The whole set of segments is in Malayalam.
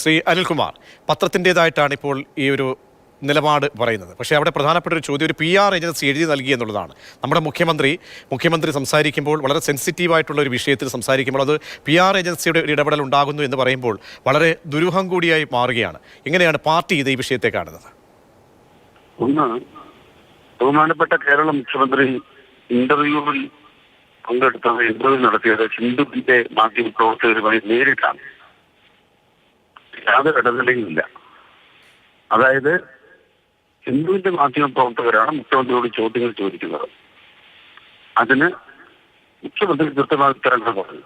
ശ്രീ അനിൽകുമാർ പത്രത്തിന്റെതായിട്ടാണ് ഇപ്പോൾ ഈ ഒരു നിലപാട് പറയുന്നത്. പക്ഷേ അവിടെ പ്രധാനപ്പെട്ട ഒരു ചോദ്യം ഒരു പി ആർ ഏജൻസി എഴുതി നൽകി എന്നുള്ളതാണ്. നമ്മുടെ മുഖ്യമന്ത്രി മുഖ്യമന്ത്രി സംസാരിക്കുമ്പോൾ വളരെ സെൻസിറ്റീവായിട്ടുള്ള ഒരു വിഷയത്തിൽ സംസാരിക്കുമ്പോൾ അത് പി ആർ ഏജൻസിയുടെ ഒരു ഇടപെടൽ ഉണ്ടാകുന്നു എന്ന് പറയുമ്പോൾ വളരെ ദുരൂഹം കൂടിയായി മാറുകയാണ്. എങ്ങനെയാണ് പാർട്ടി ഇത് ഈ വിഷയത്തെ കാണുന്നത്? ഒന്ന് ബഹുമാനപ്പെട്ട കേരള മുഖ്യമന്ത്രി ഇന്റർവ്യൂവിൽ പങ്കെടുത്തത് ഇന്റർവ്യൂ നടത്തിയത് ഹിന്ദുവിന്റെ മാധ്യമ പ്രവർത്തകരുമായി നേരിട്ടാണ്. യാതൊരു ഇടനിലയും ഇല്ല. അതായത് ഹിന്ദുവിന്റെ മാധ്യമ പ്രവർത്തകരാണ് മുഖ്യമന്ത്രിയോട് ചോദ്യങ്ങൾ ചോദിക്കുന്നത്. അതിന് മുഖ്യമന്ത്രി കൃത്യമായി ഉത്തരങ്ങൾ പറഞ്ഞു.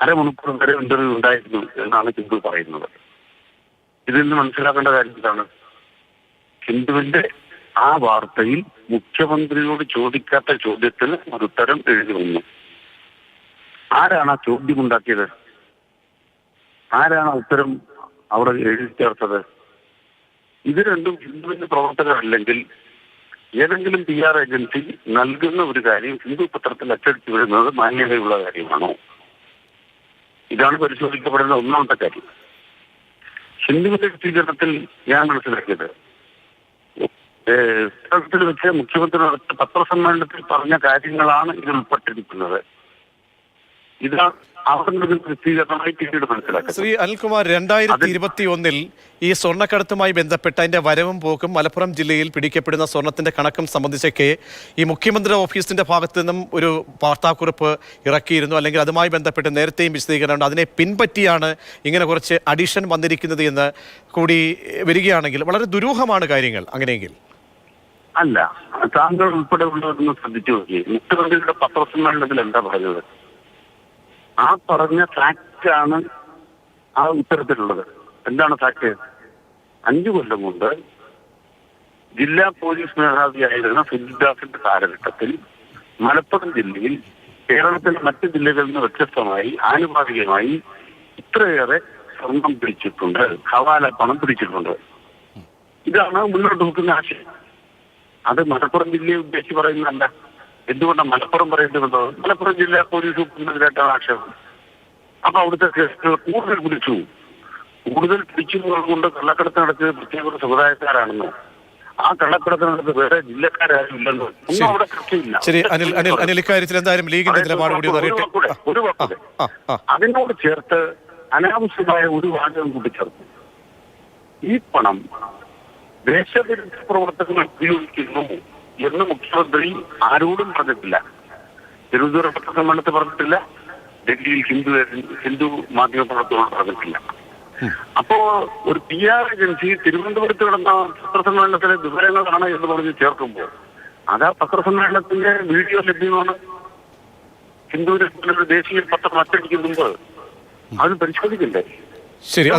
അരമണിക്കൂർ വരെ ഇന്റർവ്യൂ ഉണ്ടായിരുന്നു എന്നാണ് ഹിന്ദു പറയുന്നത്. ഇതിൽ നിന്ന് മനസ്സിലാക്കേണ്ട കാര്യം എന്താണ് ഹിന്ദുവിന്റെ ആ വാർത്തയിൽ മുഖ്യമന്ത്രിയോട് ചോദിക്കാത്ത ചോദ്യത്തിന് ഒരു ഉത്തരം എഴുതി വന്നു. ആരാണ് ആ ചോദ്യം ഉണ്ടാക്കിയത്? ആരാണ് ഉത്തരം അവിടെ എഴുതി ചേർത്തത്. ഇത് രണ്ടും ഹിന്ദുവിന്റെ പ്രവർത്തനമല്ലെങ്കിൽ ഏതെങ്കിലും പി ആർ ഏജൻസി നൽകുന്ന ഒരു കാര്യം ഹിന്ദു പത്രത്തിൽ അച്ചടിച്ചു വരുന്നത് മാന്യതയുള്ള കാര്യമാണോ? ഇതാണ് പരിശോധിക്കപ്പെടുന്ന ഒന്നാമത്തെ കാര്യം. ഹിന്ദുവിന്റെ സ്വീകരണത്തിൽ ഞാൻ മനസ്സിലാക്കിയത്. കേരളത്തിൽ വെച്ച് മുഖ്യമന്ത്രി നടത്തിയ പത്രസമ്മേളനത്തിൽ പറഞ്ഞ കാര്യങ്ങളാണ് ഇതിൽ ഉൾപ്പെട്ടിരിക്കുന്നത്. ഇതാണ് ശ്രീ അനിൽകുമാർ രണ്ടായിരത്തി ഇരുപത്തി ഒന്നിൽ ഈ സ്വർണക്കടത്തുമായി ബന്ധപ്പെട്ട അതിന്റെ വരവും പോക്കും മലപ്പുറം ജില്ലയിൽ പിടിക്കപ്പെടുന്ന സ്വർണത്തിന്റെ കണക്കും സംബന്ധിച്ചൊക്കെ ഈ മുഖ്യമന്ത്രി ഓഫീസിന്റെ ഭാഗത്തു നിന്നും ഒരു വാർത്താക്കുറിപ്പ് ഇറക്കിയിരുന്നു. അല്ലെങ്കിൽ അതുമായി ബന്ധപ്പെട്ട് നേരത്തെയും വിശദീകരണം അതിനെ പിൻപറ്റിയാണ് ഇങ്ങനെ കുറച്ച് അഡീഷൻ വന്നിരിക്കുന്നത് എന്ന് കൂടി വരികയാണെങ്കിൽ വളരെ ദുരൂഹമാണ് കാര്യങ്ങൾ അങ്ങനെയെങ്കിൽ. അല്ല താങ്കൾ ഉൾപ്പെടെ ഉള്ളവരൊന്ന് ശ്രദ്ധിച്ചു നോക്കി മുഖ്യമന്ത്രിയുടെ പത്രസമ്മേളനത്തിൽ എന്താ പറഞ്ഞത് ആ പറഞ്ഞ ഫാക്റ്റ് ആണ് ആ ഉത്തരത്തിലുള്ളത്. എന്താണ് ഫാക്ട് അഞ്ചു കൊല്ലം കൊണ്ട് ജില്ലാ പോലീസ് മേധാവിയായിരുന്ന ഫിൽദാസിന്റെ കാലഘട്ടത്തിൽ മലപ്പുറം ജില്ലയിൽ കേരളത്തിലെ മറ്റ് ജില്ലകളിൽ നിന്ന് വ്യത്യസ്തമായി ആനുപാതികമായി ഇത്രയേറെ സ്വർണം പിടിച്ചിട്ടുണ്ട്. ഹവാല പണം പിടിച്ചിട്ടുണ്ട്. ഇതാണ് മുന്നോട്ട് നോക്കുന്ന ആശയം. അത് മലപ്പുറം ജില്ലയെ ഉദ്ദേശിച്ച് പറയുന്നതല്ല. എന്തുകൊണ്ടാണ് മലപ്പുറം പറയേണ്ടി വന്നത്? മലപ്പുറം ജില്ലാ പോലീസ് സൂപ്രണ്ടിനെതിരായിട്ടാണ് ആക്ഷേപം. അപ്പൊ അവിടുത്തെ കേസുകൾ കൂടുതൽ പിടിച്ചു കൂടുതൽ പിടിച്ചു കൊണ്ട് കള്ളക്കടത്ത് നടത്തിയത് പ്രത്യേക ഒരു സമുദായക്കാരാണെന്നോ. ആ കള്ളക്കടത്ത് നടത്തിയത് വേറെ ജില്ലക്കാരും ഇല്ലെന്നോ. ഒന്നും ശരി. അനിൽ അനിൽ അനിൽ ഇക്കാര്യത്തിൽ എന്തായാലും ലീഗിന്റെ നിലപാട് കൂടി അറിയട്ടെ. അതിനോട് ചേർത്ത് അനാവശ്യമായ ഒരു വാചകം കൂട്ടിച്ചേർത്തു ഈ പണം ദേശവിരുദ്ധ പ്രവർത്തകങ്ങൾ ഉപയോഗിക്കുന്നു. എന്ന് മുഖ്യമന്ത്രി ആരോടും പറഞ്ഞിട്ടില്ല. തിരുവനന്തപുരം പത്രസമ്മേളനത്തിൽ പറഞ്ഞിട്ടില്ല. ഡൽഹിയിൽ ഹിന്ദു ഹിന്ദു മാധ്യമ പ്രവർത്തകരോട് പറഞ്ഞിട്ടില്ല. അപ്പോ ഒരു പി ആർ ഏജൻസി തിരുവനന്തപുരത്ത് കിടന്ന പത്രസമ്മേളനത്തിലെ വിവരങ്ങളാണ് എന്ന് പറഞ്ഞ് ചേർക്കുമ്പോൾ അത് ആ പത്രസമ്മേളനത്തിന്റെ വീഡിയോ ലഭ്യമാണ്. ഹിന്ദുവിനെ ഒരു ദേശീയ പത്രം അച്ചടിക്കുന്നുണ്ട് അത് പരിശോധിക്കണ്ടേ? ശരി